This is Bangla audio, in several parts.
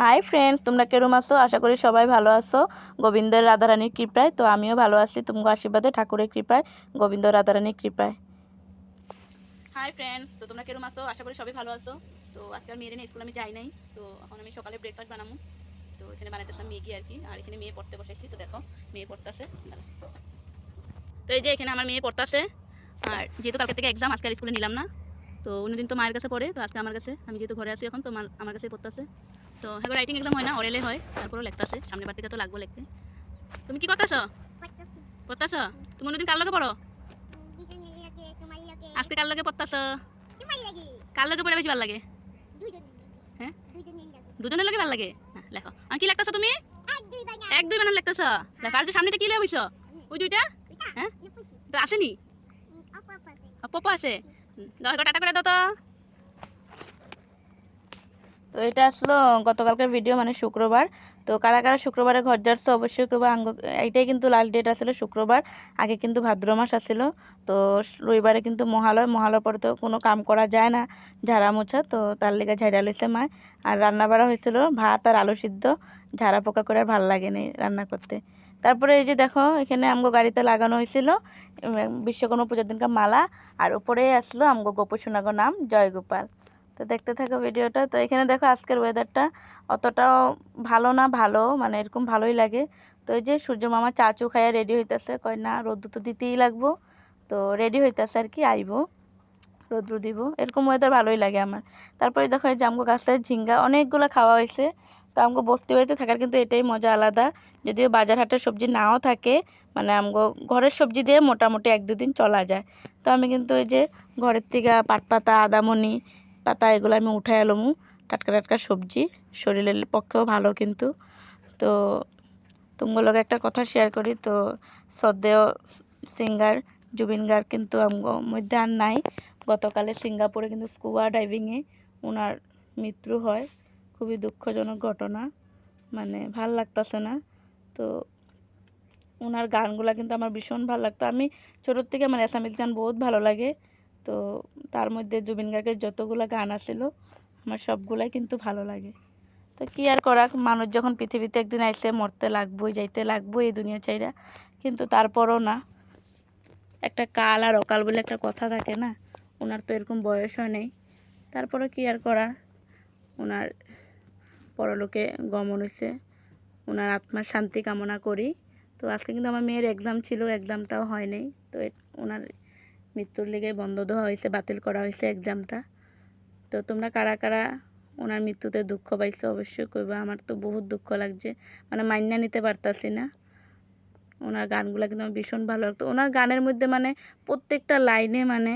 হাই ফ্রেন্ডস তোমরা কেরম আছো? আশা করি সবাই ভালো আছো। গোবিন্দের রাধারানীর কৃপায়, তো আমিও ভালো আছি। তোমাকে আশীর্বাদে ঠাকুরের কৃপায়, গোবিন্দ রাধারানীর কৃপায়। হাই ফ্রেন্ডস তো তোমরা কেরম আছো? আশা করি সবাই ভালো আছো। তো আজকে আর মেয়ের স্কুল আমি যাই নাই। তো এখন আমি সকালে ব্রেকফাস্ট বানাবো তো এখানে বানাইতেছিলাম ম্যাগি আর কি। আর এখানে মেয়ে পড়তে বসাইছি, তো দেখো, মেয়ে পড়তেছে। তো এই যে এখানে আমার মেয়ে পড়তেছে। আর যেহেতু কালকে থেকে এক্সাম আজকে আর স্কুলে নিলাম না। তো অন্যদিন তো মায়ের কাছে পড়ে, তো আজকে আমার কাছে। আমি যেহেতু ঘরে আছি এখন, তো আমার কাছে পড়তেছে। তো হ্যাঁ রাইটিং এক্সাম হয় না অরেলে হয় তারপরেও লিখতেছে সামনের বার থেকে তো লাগবো লিখতে তুমি কি করতেছ পড়তেছ তুমি অন্যদিন কার লগে পড়ো আজকে কার লগে পড়তেছ কার লগে পড়ে বেশি ভালো লাগে। হ্যাঁ দুজনের লগে ভালো লাগে? হ্যাঁ, লেখো। আর কি লিখতেছ তুমি? এক দুই বানান লিখতেছ। লেখো আর সামনেটা কি লয়ে বইছো ওই দুইটা? হ্যাঁ তো আসেনি পপো আছে। দাও টাটা করে দাও তো তো এটা আসলো গতকালকার ভিডিও মানে শুক্রবার। তো কারা কারা শুক্রবারে ঘর যাচ্ছে অবশ্যই কেউ আঙ্গ, এইটাই কিন্তু লাল ডেট আসলে শুক্রবার। আগে কিন্তু ভাদ্র মাস আসছিল তো রবিবারে কিন্তু মহালয় মহালয় পরে তো কোনো কাম করা যায় না ঝাড়া মোছা। তো তার লেগে ঝাড়া লইছে মায় আর রান্না বাড়া হয়েছিল ভাত আর আলু সিদ্ধ। ঝাড়া পোকা করে আর ভালো লাগেনি রান্না করতে। তারপরে এই যে দেখো, এখানে আমগো গাড়িতে লাগানো হয়েছিল। বিশ্বকর্মা পূজার দিনকার মালা। আর উপরে আসলো আমগো গোপসোনাগো নাম, জয়গোপাল। তো দেখতে থাকো ভিডিওটা। তো এখানে দেখো আজকের ওয়েদারটা অতটাও ভালো না, ভালো মানে এরকম ভালোই লাগে। তো এই যে সূর্য মামা চাচু খাইয়া রেডি হইতেছে, কয় না রোদ্দু তো দিতেই লাগবো। তো রেডি হইতেছে আর কি, আইবো, রোদ্রু দিব। এরকম ওয়েদার ভালোই লাগে আমার। তারপরে দেখো এই যে আমগো গাছটায় ঝিঙ্গা, অনেকগুলো খাওয়া হয়েছে তো আমগো বস্তি বাড়িতে থাকার কিন্তু এটাই মজা আলাদা। যদিও বাজার হাটের সবজি নাও থাকে মানে আমগো ঘরের সবজি দিয়ে মোটামুটি এক দুদিন চলা যায়। তো আমি কিন্তু এই যে ঘরের থেকে পাট পাতা আদামনি পাতা এগুলো আমি উঠাই এলমু টাটকা টাটকা সবজি। শরীরের পক্ষেও ভালো কিন্তু। তো তোমাগুলোকে একটা কথা শেয়ার করি, তো শ্রদ্ধেয় সিঙ্গার, জুবিন গার্গ কিন্তু মধ্যে আর নাই। গতকালে সিঙ্গাপুরে কিন্তু স্কুবা ডাইভিংয়ে ওনার মৃত্যু হয়। খুবই দুঃখজনক ঘটনা। মানে ভালো লাগতেছে না। তো ওনার গানগুলা কিন্তু আমার ভীষণ ভালো লাগতো। আমি ছোটোর থেকে আমার অ্যাসামিজ গান বহুত ভালো লাগে। তো তার মধ্যে জুবিন গার্গের যতগুলো গান আছিল, আমার সবগুলাই কিন্তু ভালো লাগে। তো কি আর করা মানুষ যখন পৃথিবীতে একদিন আইসে মরতে লাগবোই, যাইতে লাগবোই এই দুনিয়া চাইরা কিন্তু তারপরও না। একটা কাল আর অকাল বলে একটা কথা থাকে না ওনার তো এরকম বয়সও নেই। তারপরে কি আর করার? ওনার পরলোকে গমন হয়েছে ওনার আত্মার শান্তি কামনা করি। তো আজকে কিন্তু আমার মেয়ের এক্সাম ছিল এক্সামটাও হয় নাই। তো ওনার মৃত্যুর লেগে বন্ধ দেওয়া হয়েছে, বাতিল করা হয়েছে এক্সামটা তো তোমরা কারা কারা ওনার মৃত্যুতে দুঃখ পাইছো অবশ্যই কইবা, আমার তো বহুত দুঃখ লাগছে। মানে মাইনা নিতে পারতাছি না। ওনার গানগুলো কিন্তু আমার ভীষণ ভালো লাগতো। ওনার গানের মধ্যে মানে প্রত্যেকটা লাইনে মানে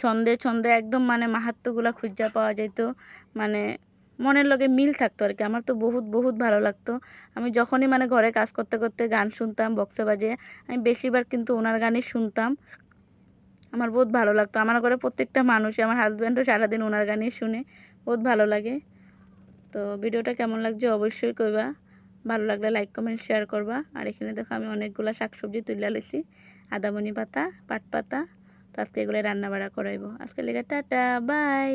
ছন্দে ছন্দে একদম মানে মাহাত্মগুলা খুঁজা পাওয়া যেত মানে মনের লগে মিল থাকতো আর কি আমার তো বহুত বহুত ভালো লাগতো। আমি যখনই মানে ঘরে কাজ করতে করতে গান শুনতাম, বক্সে বাজে আমি বেশিরভাগ কিন্তু ওনার গানই শুনতাম। আমার বহুত ভালো লাগতো। আমার ঘরে প্রত্যেকটা মানুষ আমার হাজব্যান্ডও সারাদিন ওনার গানই শুনে, বহুত ভালো লাগে। তো ভিডিওটা কেমন লাগছে অবশ্যই কইবা। ভালো লাগলে লাইক কমেন্ট শেয়ার করবা। আর এখানে দেখো আমি অনেকগুলা শাকসবজি তুলে লইছি আদামনি পাতা, পাট পাতা। তো আজকে এগুলো রান্না বাড়া করাইবো। আজকে লেগে টাটা বাই